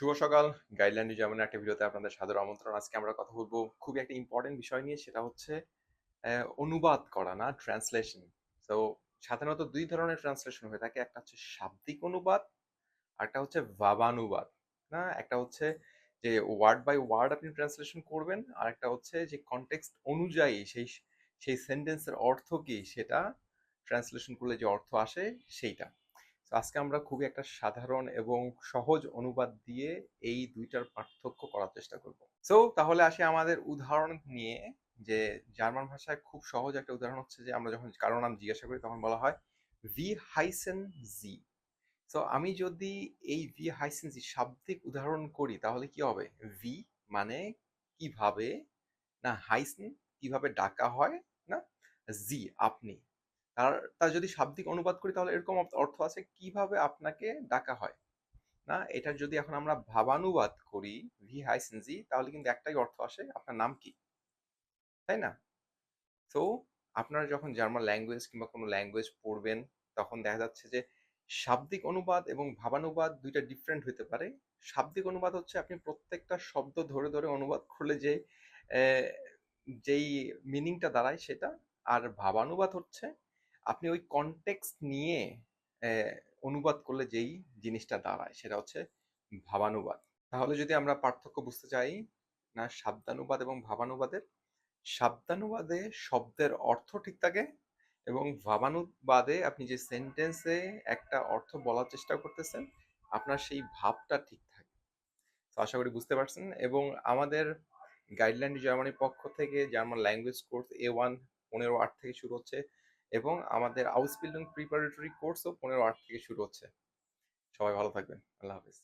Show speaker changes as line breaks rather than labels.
শুভ সকাল। গাইডলাইন যেমন একটা ভিডিওতে আপনাদের সাদর আমন্ত্রণ, আজকে আমরা কথা বলব খুবই একটা ইম্পর্টেন্ট বিষয় নিয়ে, সেটা হচ্ছে অনুবাদ করা না ট্রান্সলেশন তো সাধারণত দুই ধরনের ট্রান্সলেশন হয়ে থাকে, একটা হচ্ছে শাব্দিক অনুবাদ, আর একটা হচ্ছে ভাবানুবাদ, না? একটা হচ্ছে যে ওয়ার্ড বাই ওয়ার্ড আপনি ট্রান্সলেশন করবেন, আর একটা হচ্ছে যে কনটেক্সট অনুযায়ী সেই সেই সেন্টেন্সের অর্থ কি, সেটা ট্রান্সলেশন করলে যে অর্থ আসে, সেইটা। আজকে আমরা খুবই একটা সাধারণ এবং সহজ অনুবাদ দিয়ে এই দুইটার পার্থক্য করার চেষ্টা করব। সো তাহলে আসি আমাদের উদাহরণ নিয়ে, যে জার্মান ভাষায় খুব সহজ একটা উদাহরণ হচ্ছে যে আমরা যখন কারও নাম জিজ্ঞাসা করি তখন বলা হয় ভি হাইসেন জি। তো আমি যদি এই ভি হাইসেন জি শাব্দিক উদাহরণ করি তাহলে কি হবে? ভি মানে কীভাবে? না, হাইসেন কীভাবে ডাকা হয়? না, জি, আপনি। তার তার যদি শাব্দিক অনুবাদ করি তাহলে এরকম অর্থ আছে কীভাবে আপনাকে ডাকা হয়। না? এটার যদি এখন আমরা ভাবানুবাদ করি, ভি হাইসেনজি তাহলে কিন্তু একটাই অর্থ আসে, আপনার নাম কি? তাই না? তো আপনারা যখন জার্মান ল্যাঙ্গুয়েজ কিংবা কোনো ল্যাঙ্গুয়েজ পড়বেন, তখন দেখা যাচ্ছে যে শাব্দিক অনুবাদ এবং ভাবানুবাদ দুইটা ডিফারেন্ট হতে পারে। শাব্দিক অনুবাদ হচ্ছে আপনি প্রত্যেকটা শব্দ ধরে ধরে অনুবাদ করলে যে যেই মিনিংটা দাঁড়ায় সেটা, আর ভাবানুবাদ হচ্ছে আপনি ওই কনটেক্সট নিয়ে অনুবাদ করলে যেই জিনিসটা দাঁড়ায়, সেটা হচ্ছে ভাবানুবাদ। তাহলে যদি আমরা পার্থক্য বুঝতে চাই, না শাব্দানুবাদ এবং ভাবানুবাদের, শাব্দানুবাদে শব্দের অর্থ ঠিক থাকে এবং ভাবানুবাদে আপনি যে সেন্টেন্সে একটা অর্থ বলার চেষ্টা করতেছেন, আপনার সেই ভাবটা ঠিক থাকে। তো আশা করি বুঝতে পারছেন এবং আমাদের গাইডলাইন জার্মানির পক্ষ থেকে German language course A one পনেরো আট থেকে শুরু হচ্ছে এবং আমাদের আউস বিল্ডিং প্রিপারেটরি কোর্সও পনেরো আট থেকে শুরু হচ্ছে। সবাই ভালো থাকবেন। আল্লাহ হাফিজ।